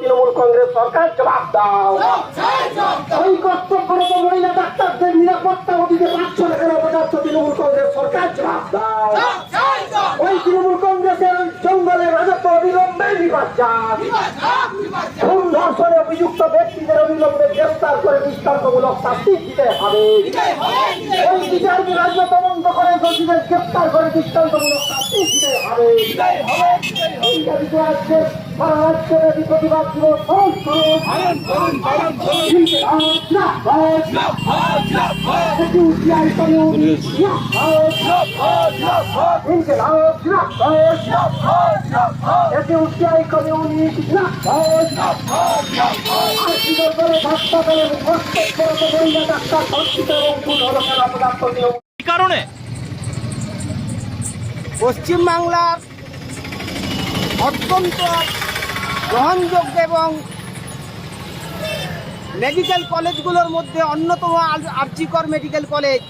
তৃণমূল কংগ্রেস সরকার জবাব দাও। ওই কর্তব্যরত মহিলা ডাক্তারদের নিরাপত্তা অধিকে পাঁচশো না কেন বোঝাচ্ছ তৃণমূল কংগ্রেস সরকার জবাব দাও। ওই তৃণমূল কংগ্রেসের জঙ্গলে রাজত্ব অবিলম্বে নির্বাচন ধর্ষণে অভিযুক্ত ব্যক্তিদের অবিলম্বে গ্রেফতার করে দৃষ্টান্তমূলক শাস্তি দিতে হবে। ওই বিচার রাজ্য তদন্ত করে দোষীদের গ্রেফতার করে দৃষ্টান্তমূলক শাস্তি দিতে হবে। এই দাবিতে আজকে সারা রাজ্যব্যাপী প্রতিবাদ দিবস পালন করুন এসিউসিআই কমিউনিটি আর্থিক করে কি কারণে? পশ্চিমবাংলার অত্যন্ত গ্রহণযোগ্য এবং মেডিকেল কলেজগুলোর মধ্যে অন্যতম আর- আরজিকর মেডিকেল কলেজ।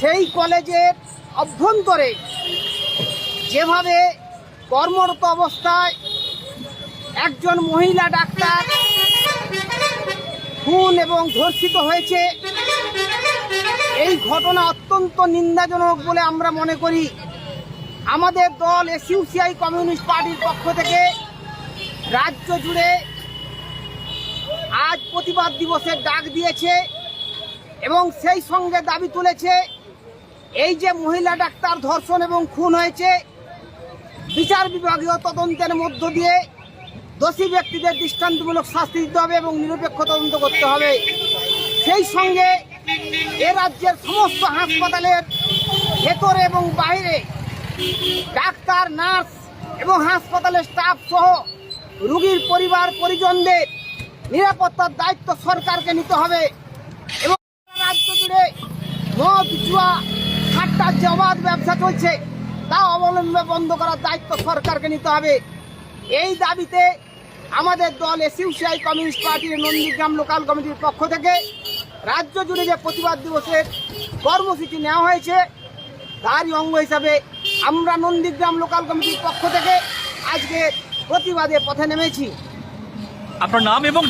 সেই কলেজের অভ্যন্তরে যেভাবে কর্মরত অবস্থায় একজন মহিলা ডাক্তার খুন এবং ধর্ষিত হয়েছে। এই ঘটনা অত্যন্ত নিন্দাজনক বলে আমরা মনে করি। আমাদের দল এসইউসিআই কমিউনিস্ট পার্টির পক্ষ থেকে রাজ্য জুড়ে আজ প্রতিবাদ দিবসের ডাক দিয়েছে এবং সেই সঙ্গে দাবি তুলেছে, এই যে মহিলা ডাক্তার ধর্ষণ এবং খুন হয়েছে, বিচার বিভাগীয় তদন্তের মধ্য দিয়ে দোষী ব্যক্তিদের দৃষ্টান্তমূলক শাস্তি দিতে হবে এবং নিরপেক্ষ তদন্ত করতে হবে। সেই সঙ্গে এ রাজ্যের সমস্ত হাসপাতালের ভেতরে এবং বাইরে ডাক্তার, নার্স এবং হাসপাতালের স্টাফ সহ রোগীর পরিবার, পরিজনদের নিরাপত্তার দায়িত্ব সরকারকে নিতে হবে এবং রাজ্য জুড়ে মদ, জুয়া খাট্টার যে অবাধ ব্যবসা চলছে, তা অবলম্বে বন্ধ করার দায়িত্ব সরকারকে নিতে হবে। এই দাবিতে আমাদের দল এসইউসিআই কমিউনিস্ট পার্টির নন্দীগ্রাম লোকাল কমিটির পক্ষ থেকে রাজ্য জুড়ে যে প্রতিবাদ দিবসের কর্মসূচি নেওয়া হয়েছে, তারই অঙ্গ হিসাবে আমরা নন্দীগ্রাম লোকাল কমিটির পক্ষ থেকে আজকে প্রতিবাদে পথে নেমেছি। আপনার নাম এবং